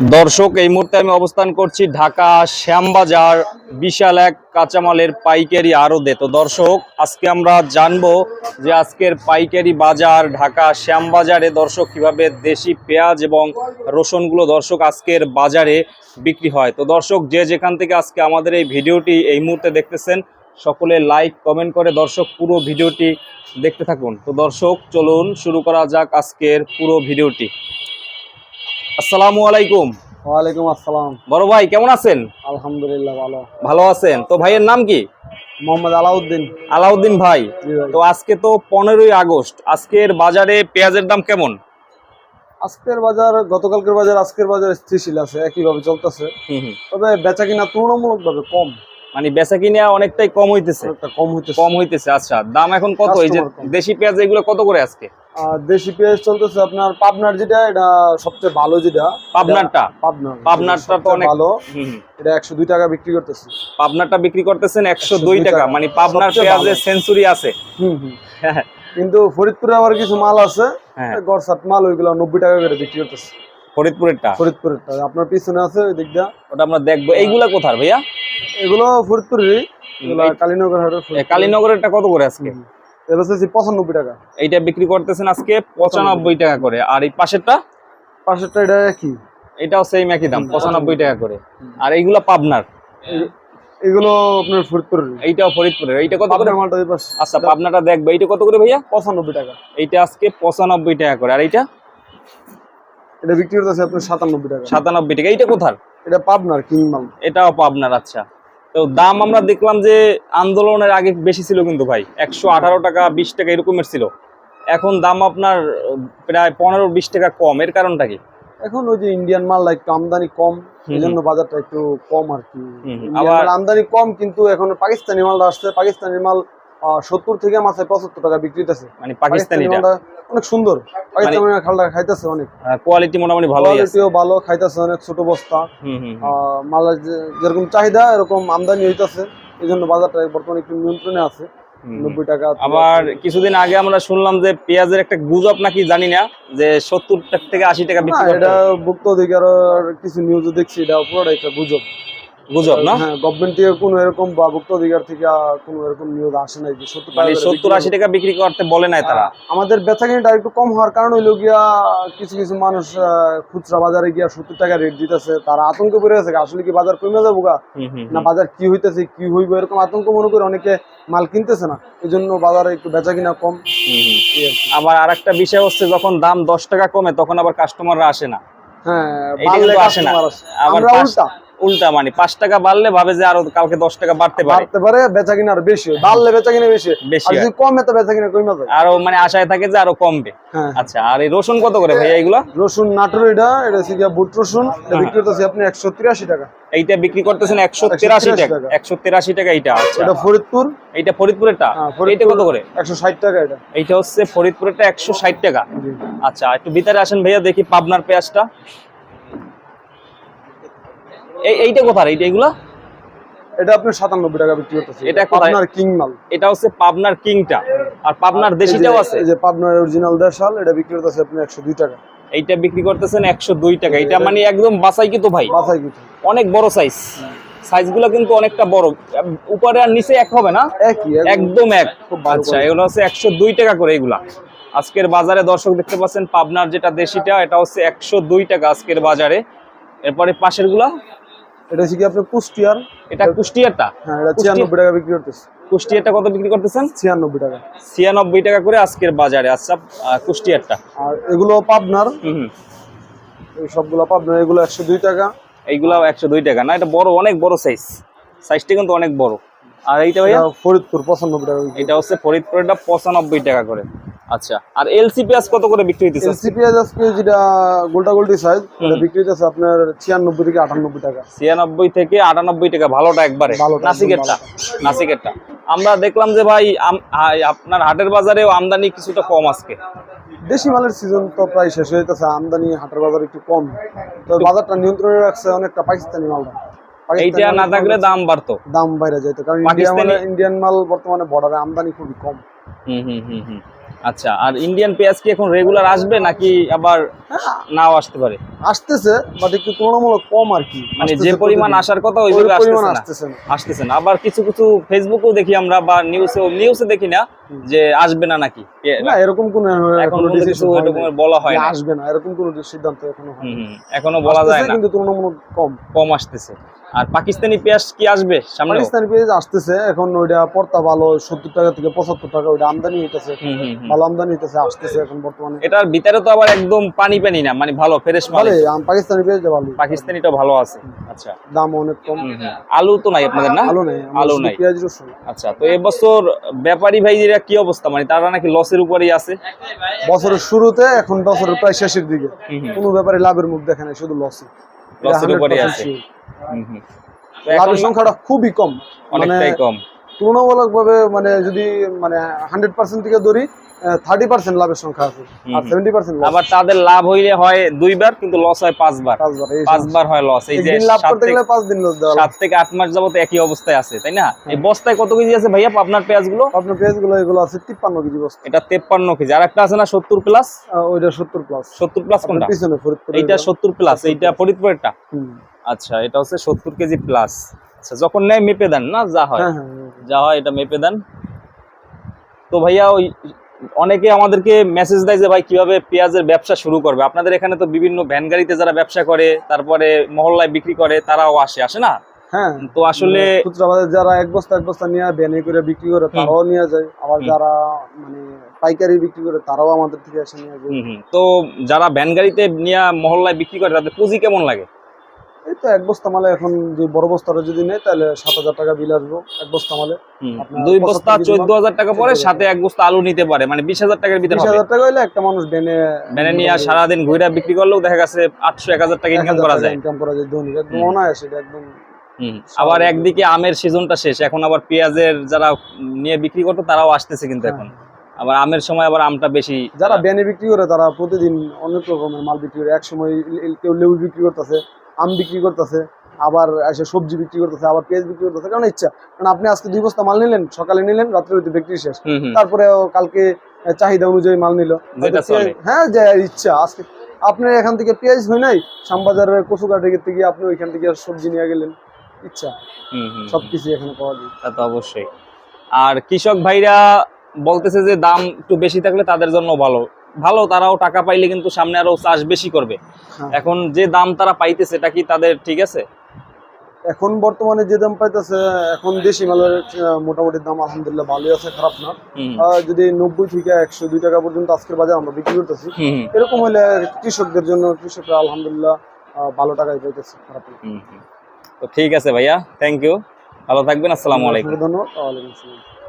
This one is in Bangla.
দর্শক, এই মুহূর্তে আমি অবস্থান করছি ঢাকা শ্যামবাজার, বিশাল এক কাঁচামালের পাইকারি আড়তে। তো দর্শক, আজকে আমরা জানব যে আজকের পাইকারি বাজার ঢাকা শ্যামবাজারে, দর্শক, কীভাবে দেশি পেঁয়াজ এবং রসুনগুলো দর্শক আজকের বাজারে বিক্রি হয়। তো দর্শক, যে যেখান থেকে আজকে আমাদের এই ভিডিওটি এই মুহূর্তে দেখতেছেন, সকলে লাইক, কমেন্ট করে দর্শক পুরো ভিডিওটি দেখতে থাকুন। তো দর্শক, চলুন শুরু করা যাক আজকের পুরো ভিডিওটি। আসসালামু আলাইকুম। ওয়ালাইকুম আসসালাম। বড় ভাই কেমন আছেন? আলহামদুলিল্লাহ ভালো। ভালো আছেন। তো ভাইয়ের নাম কি? মোহাম্মদ আলাউদ্দিন। আলাউদ্দিন ভাই। তো আজকে তো পনেরোই আগস্ট। আজকের বাজারে পেঁয়াজের দাম কেমন? আজকের বাজার গতকালকের বাজার আজকের বাজার স্থিতিশীল আছে একইভাবে চলতেছে। তবে বেচা কিনা তুলনামূলক ভাবে কম। মানে বেচা কিনা অনেকটাই কম হইতেছে? কম হইতেছে। কম হইতেছে আচ্ছা। দাম এখন কত? এই যে দেশি পেঁয়াজ এগুলো কত করে আজকে? দেশি পেঁয়াজ চলতেছে আপনার পাবনার যেটা এটা সবচেয়ে ভালো যেটা। পাবনারটা? পাবনার পাবনারটা তো অনেক ভালো। এটা একশো দুই টাকা বিক্রি করতেছে। পাবনারটা বিক্রি করতেছেন 102 টাকা। মানে পাবনার পেঁয়াজের। সেঞ্চুরি আছে। হুম হুম। কিন্তু ফরিদপুরে আবার কিছু মাল আছে। হ্যাঁ। গড়সাট মাল ওইগুলো নব্বই টাকা করে বিক্রি করতেছে। ফরিদপুরেরটা? ফরিদপুরেরটা। আপনার পিছনে আছে ওই দিকটা। ওটা আমরা দেখব। এইগুলা কোথার ভাইয়া? এগুলো ফরিদপুরেরই। কালীনগর হাটের কালীনগরেরটা কত করে আজকে। এটা হচ্ছে পঁচানব্বই টাকা। এইটা বিক্রি করতেছেন আজকে পঁচানব্বই টাকা করে। আর এই পাশেরটা? পাশেরটা এটা কি? এটাও সেম একই দাম পঁচানব্বই টাকা করে। আর এইগুলা পাবনার? এগুলো আপনার ফরিদপুরের। এইটাও ফরিদপুরের। এইটা কত করে? পাবনার মালটা আচ্ছা পাবনাটা দেখবে। এইটা কত করে ভাইয়া? পঁচানব্বই টাকা। এইটা আজকে পঁচানব্বই টাকা করে। আর এইটা? এটা বিক্রি করতেছে আপনার সাতানব্বই টাকা। সাতানব্বই টাকা। এইটা কোথার? এটা পাবনার কিংমাল এটাও পাবনার আচ্ছা। তো দাম আমরা দেখলাম যে আন্দোলনের আগে বেশি ছিল কিন্তু ভাই। একশো আঠারো টাকা বিশ টাকা এরকমের ছিল। এখন দাম আপনার প্রায় পনেরো বিশ টাকা কম। এর কারণটা কি? এখন ওই যে ইন্ডিয়ান মাল একটু আমদানি কম এই জন্য বাজারটা একটু কম আর কি। আমদানি কম কিন্তু এখন পাকিস্তানি মাল আসছে। পাকিস্তানি মাল সত্তর থেকে মাসে পঁচাত্তর টাকা বিক্রি হইতেছে। মানে পাকিস্তানিটা মালটা অনেক সুন্দর। পাকিস্তানি খালটা খাইতেছে অনেক। কোয়ালিটি মোটামুটি আছে। কোয়ালিটিও ভালো খাইতেছে অনেক ছোট বস্তা। মালের যেরকম চাহিদা এরকম আমদানি হইতাছে। এই জন্য বাজারটা বর্তমানে একটু নিয়ন্ত্রণে আছে। নব্বই টাকা আবার কিছুদিন আগে আমরা শুনলাম যে পেঁয়াজের একটা গুজব নাকি জানি না যে সত্তর থেকে আশি টাকা এটা ভুক্ত অধিকার কিছু নিউজ দেখছি এটা পুরোটা একটা গুজব। গুজব না? হ্যাঁ গভর্নমেন্ট থেকে কোনো এরকম বা ভুক্ত অধিকার থেকে কোনো এরকম নিউজ আসে নাই সত্তর মানে সত্তর আশি টাকা বিক্রি করতে বলে নাই তারা? আমাদের বেচা কিনাটা একটু কম হওয়ার কারণ হইল গিয়া কিছু কিছু মানুষ খুচরা বাজারে গিয়া সত্তর টাকা রেট দিতেছে তারা আতঙ্ক পড়ে আছে আসলে কি বাজার কমে যাব গা? না বাজার কি হইতেছে কি হইব এরকম আতঙ্ক মনে করে অনেকে মাল কিনতেছে না। এই জন্য বাজারে একটু বেচা কিনা কম। হুম। আর। আবার আরেকটা বিষয় হচ্ছে যখন দাম দশ টাকা কমে তখন আবার কাস্টমাররা আসে না। হ্যাঁ আসে না। আবার আমরা উল্টা। উল্টা মানে পাঁচ টাকা বাড়লে ভাবে যে আরও কালকে দশ টাকা বাড়তে পারে। বাড়তে পারে বেচা কিনা আর বেশি বাড়লে বেচা কিনা বেশি বেশি হয়। যদি কমে তো বেচা কিনা কমে যায়। আরও মানে আশায় থাকে যে আরও কমবে। হ্যাঁ। আচ্ছা আর এই রসুন কত করে ভাইয়া এগুলা? রসুন নাটোর এটা এটা হচ্ছে গিয়া বুট রসুন। এটা বিক্রি করতেছি আপনি একশো তিরাশি টাকা। এইটা বিক্রি করতেছেন একশো তেরাশি 183 টাকা। একশো তেরাশি টাকা এইটা আচ্ছা। এটা ফরিদপুর। এইটা ফরিদপুরেরটা? হ্যাঁ, এইটা কত করে? একশো ষাট টাকা এটা। এইটা হচ্ছে ফরিদপুরেরটা একশো ষাট টাকা। আচ্ছা একটু ভিতরে আসেন ভাইয়া দেখি পাবনার পেঁয়াজটা। এইটা কোথায় এইটা এগুলা? এটা আপনি সাতানব্বই টাকা বিক্রি করতেছি। এটা? আপনার কিং মাল এটা হচ্ছে পাবনার কিংটা। আর পাবনার দেশিটাও আছে? এই যে পাবনার অরিজিনাল দেশাল এটা বিক্রি করতেছি আপনি একশো দুই টাকা। এইটা বিক্রি করতেছেন একশো দুই টাকা। এটা মানে একদম বাসাই কিন্তু ভাই। বাছাই কিছু অনেক বড় সাইজ সাইজগুলো কিন্তু অনেকটা বড়। উপরে আর নিচে এক হবে না? একই একদম। এক। আচ্ছা এগুলো হচ্ছে একশো দুই টাকা করে এগুলা। আজকের বাজারে দর্শক দেখতে পাচ্ছেন পাবনার যেটা দেশিটা এটা হচ্ছে একশো দুই টাকা আজকের বাজারে। এরপরে পাশেরগুলা এটা হচ্ছে কি আপনি কুষ্টিয়ার? এটা কুষ্টিয়ারটা? হ্যাঁ এটা কুষ্টিয়া- ছিয়ানব্বই টাকা বিক্রি করতেছি। কুষ্টিয়ারটা কত বিক্রি করতেছেন? ছিয়ানব্বই টাকা। ছিয়ানব্বই টাকা করে আজকের বাজারে আচ্ছা কুষ্টিয়ারটা। আর এগুলো পাবনার? হুম এই সবগুলো পাবনার এগুলো একশো দুই টাকা। এইগুলা একশো দুই টাকা। না এটা বড় অনেক বড় সাইজ সাইজটা কিন্তু অনেক বড়। আর এইটা ভাইয়া? ফরিদপুর পঁচানব্বই টাকা বিক্রি। এটা হচ্ছে ফরিদপুরেরটা পঁচানব্বই টাকা করে। আচ্ছা আর এলসি পেঁয়াজ কত করে বিক্রি হইতেছে? এলসি পেঁয়াজ আজকে যেটা গোল্টা গোল্টি সাইজ এটা বিক্রি হচ্ছে আপনার ছিয়ানব্বই থেকে আটানব্বই টাকা। ছিয়ানব্বই থেকে আটানব্বই টাকা ভালোটা একবারে। নাসিকেরটা নাসিকেরটা। আমরা দেখলাম যে ভাই আপনার হাটের বাজারেও আমদানি কিছুটা কম আজকে। দেশি মালের সিজন তো প্রায় শেষ হয়ে যাচ্ছে আমদানি হাটের বাজার একটু কম। তো বাজারটা নিয়ন্ত্রণে রাখছে অনেকটা পাকিস্তানি মালটা এইটা না থাকলে দাম বাড়তো। দাম বাইরে যাইতো কারণ ইন্ডিয়ান মাল বর্তমানে বর্ডারে আমদানি খুবই কম। হুম হুম হুম হুম। আচ্ছা আর ইন্ডিয়ান পেঁয়াজ কি এখন রেগুলার আসবে নাকি আবার হ্যাঁ, নাও আসতে পারে? আসতেছে বাট একটু তুলনামূলক কম আর কি। মানে যে পরিমাণ আসার কথা ওই ওইভাবে পরিমাণ আসতেছে না। আসতেছে না। আবার কিছু কিছু ফেসবুকেও দেখি আমরা বা নিউজে নিউজে দেখি না যে আসবে না নাকি। না এরকম কোন এখন কিছু এরকমের বলা হয় না আসবে না। এরকম কোন সিদ্ধান্ত এখনও হয় হুম, এখনও বলা যায় না। কিন্তু তুলনামূলক কম। কম আসতেছে। আর পাকিস্তানি পেঁয়াজ কি আসবে সামনে পাকিস্তানি পেঁয়াজ আসতেছে এখন ওইটা পর্তা ভালো সত্তর টাকা থেকে পঁচাত্তর টাকা ওইটা আমদানি হইতেছে। ভালো আমদানি হইতেছে আসতেছে এখন বর্তমানে। এটার ভিতরে তো আবার একদম পানি পানি না মানে ভালো ফ্রেশ মাল। ভালো পাকিস্তানি পেঁয়াজ ভালো। পাকিস্তানিটা ভালো আছে। আচ্ছা। দাম অনেক কম। আলু তো নাই আপনাদের না? আলু নেই আলু নাই। পেঁয়াজ রসুন। আচ্ছা তো এবছর ব্যাপারী ভাইরা কি অবস্থা? মানে তারা নাকি লসের উপরেই আছে? বছরের শুরুতে এখন বছরের প্রায় শেষের দিকে। কোনো ব্যাপারে লাভের মুখ দেখে না শুধু লস লসের উপরে আছে। লাভের সংখ্যাটা খুবই কম মানে অনেকটাই কম। তুলনামূলক ভাবে মানে যদি মানে হান্ড্রেড পার্সেন্ট থেকে ধরি থার্টি পার্সেন্ট লাভের সংখ্যা আছে। আর সেভেন্টি পার্সেন্ট আবার তাদের লাভ হইলে হয় দুইবার কিন্তু লস হয় পাঁচবার। পাঁচবার হয় লস এই যে লাভ করতে থেকে- গেলে পাঁচ দিন লস দেওয়া সাত থেকে আট মাস যাবত একই অবস্থায় আছে তাই না? এই বস্তায় কত কেজি আছে ভাইয়া আপনার পেঁয়াজগুলো আপনার পেঁয়াজগুলো এগুলো আছে তিপ্পান্ন কেজি বস্তা। এটা তেপ্পান্ন কেজি। আর একটা আছে না সত্তর প্লাস ওইটা সত্তর প্লাস সত্তর প্লাস কোনটা? পিছনে ফরিদপুর এইটা সত্তর প্লাস এইটা ফরিদপুরেরটা? আচ্ছা এটা হচ্ছে সত্তর কেজি প্লাস আচ্ছা যখন নেয় মেপে দেন না যা হয়। হ্যাঁ হ্যাঁ হ্যাঁ। যা হয় এটা মেপে দেন। তো ভাইয়া ওই অনেকে আমাদেরকে মেসেজ দেয় যে ভাই কীভাবে পেঁয়াজের ব্যবসা শুরু করবে? আপনাদের এখানে তো বিভিন্ন ভ্যান গাড়িতে যারা ব্যবসা করে তারপরে মহল্লায় বিক্রি করে তারাও আসে আসে না? হ্যাঁ। তো আসলে খুচরা বাজারে যারা এক বস্তা এক বস্তা নিয়ে ভ্যানে করে বিক্রি করে তারাও নিয়ে যায়। আবার যারা মানে পাইকারি বিক্রি করে তারাও আমাদের থেকে এসে নিয়ে যায়। তো যারা ভ্যান গাড়িতে নিয়ে মহল্লায় বিক্রি করে তাদের পুঁজি কেমন লাগে? এই তো এক বস্তা মালে এখন যে বড় বস্তাটা যদি নেয় তাহলে সাত হাজার টাকা বিল আসব এক বস্তা মালে। দুই বস্তা চোদ্দ হাজার টাকা পরে সাথে এক বস্তা আলু নিতে পারে মানে বিশ হাজার টাকার ভিতরে বিশ হাজার টাকা হইলে একটা মানুষ ভ্যানে ভ্যানে নিয়ে সারাদিন ঘুরে বিক্রি করলেও দেখা গেছে আটশো এক হাজার টাকা ইনকাম করা যায়। ইনকাম করা যায় ধনী একদম হুম। অনায়াস এটা একদম আবার একদিকে আমের সিজনটা শেষ এখন আবার পেঁয়াজের যারা নিয়ে বিক্রি করতো তারাও আসতেছে কিন্তু এখন। আবার আমের সময় আবার আমটা বেশি যারা ভ্যানে বিক্রি করে তারা প্রতিদিন অনেক রকমের মাল বিক্রি করে। এক সময় কেউ লেবু বিক্রি করতেছে আম বিক্রি করতেছে আবার এসে সবজি বিক্রি করতেছে আবার পেঁয়াজ বিক্রি করতেছে কারণ ইচ্ছা। কারণ আপনি আজকে দুই বস্তা মাল নিলেন সকালে নিলেন রাত্রে বিক্রি শেষ। তারপরে কালকে চাহিদা অনুযায়ী মাল নিল। হ্যাঁ যে ইচ্ছা আজকে আপনার এখান থেকে পেঁয়াজ হয় নাই শ্যামবাজারের কচুকাটে থেকে আপনি ওইখান থেকে সবজি নিয়ে গেলেন। ইচ্ছা। সবকিছু এখানে পাওয়া যায়। তা তো অবশ্যই। আর কৃষক ভাইরা বলতেছে যে দাম একটু বেশি থাকলে তাদের জন্য ভালো। ভালো তারাও টাকা পাইলে কিন্তু সামনে আরও চাষ বেশি করবে। হ্যাঁ। এখন যে দাম তারা পাইতেছে এটা কি তাদের ঠিক আছে? এখন বর্তমানে যে দাম পাইতেছে এখন দেশি মালের মোটামুটি দাম আলহামদুলিল্লাহ ভালোই আছে খারাপ না। যদি নব্বই থেকে একশো দুই টাকা পর্যন্ত আজকের বাজার আমরা বিক্রি করতেছি এরকম হলে কৃষকদের জন্য কৃষকরা আলহামদুলিল্লাহ ভালো টাকায় পাইতেছে খারাপ না। তো ঠিক আছে ভাইয়া থ্যাংক ইউ ভালো থাকবেন আসসালামু আলাইকুম। ধন্যবাদ ওয়ালাইকুম আসসালাম।